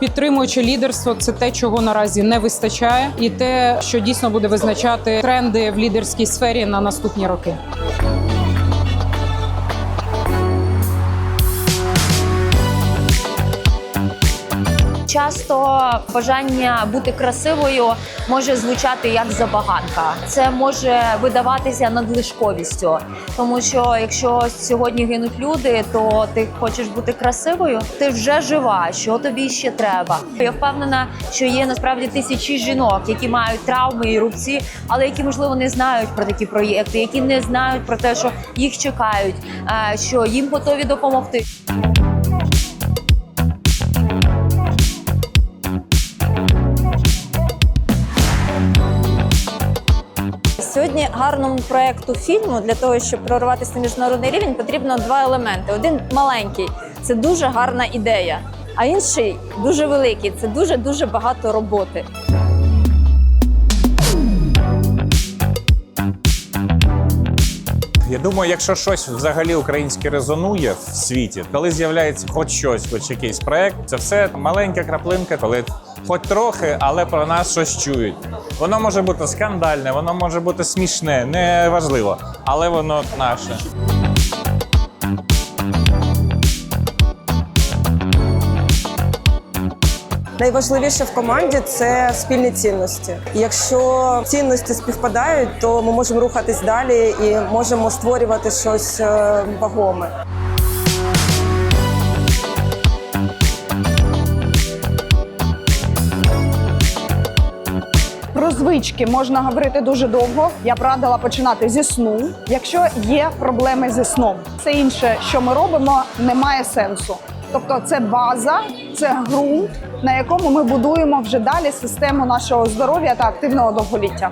Підтримуючи лідерство, це те, чого наразі не вистачає, і те, що дійсно буде визначати тренди в лідерській сфері на наступні роки. Часто бажання бути красивою може звучати як забаганка. Це може видаватися надлишковістю, тому що якщо сьогодні гинуть люди, то ти хочеш бути красивою, ти вже жива. Що тобі ще треба? Я впевнена, що є насправді тисячі жінок, які мають травми і рубці, але які можливо не знають про такі проєкти, які не знають про те, що їх чекають, е, що їм готові допомогти. Сьогодні гарному проекту фільму для того, щоб прорватися на міжнародний рівень, потрібно два елементи. Один маленький це дуже гарна ідея, а інший дуже великий це дуже дуже багато роботи. Я думаю, якщо щось взагалі українське резонує в світі, коли з'являється хоч щось, хоч якийсь проект, це все маленька краплинка, коли хоч трохи, але про нас щось чують. Воно може бути скандальне, воно може бути смішне, неважливо, але воно наше. Найважливіше в команді це спільні цінності. Якщо цінності співпадають, то ми можемо рухатись далі і можемо створювати щось е, вагоме. Про звички можна говорити дуже довго. Я б радила починати зі сну, якщо є проблеми зі сном. Все інше, що ми робимо, не має сенсу. Тобто, це база, це ґрунт, на якому ми будуємо вже далі систему нашого здоров'я та активного довголіття.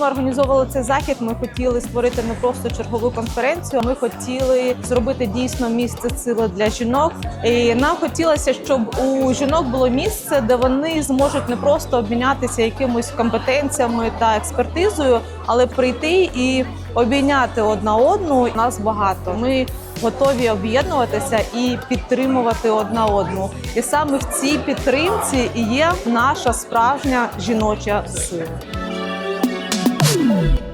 Ми організовували цей захід, ми хотіли створити не просто чергову конференцію. Ми хотіли зробити дійсно місце сили для жінок. І нам хотілося, щоб у жінок було місце, де вони зможуть не просто обмінятися якимось компетенціями та експертизою, але прийти і обійняти одна одну. Нас багато. Ми готові об'єднуватися і підтримувати одна одну. І саме в цій підтримці є наша справжня жіноча сила. Boom.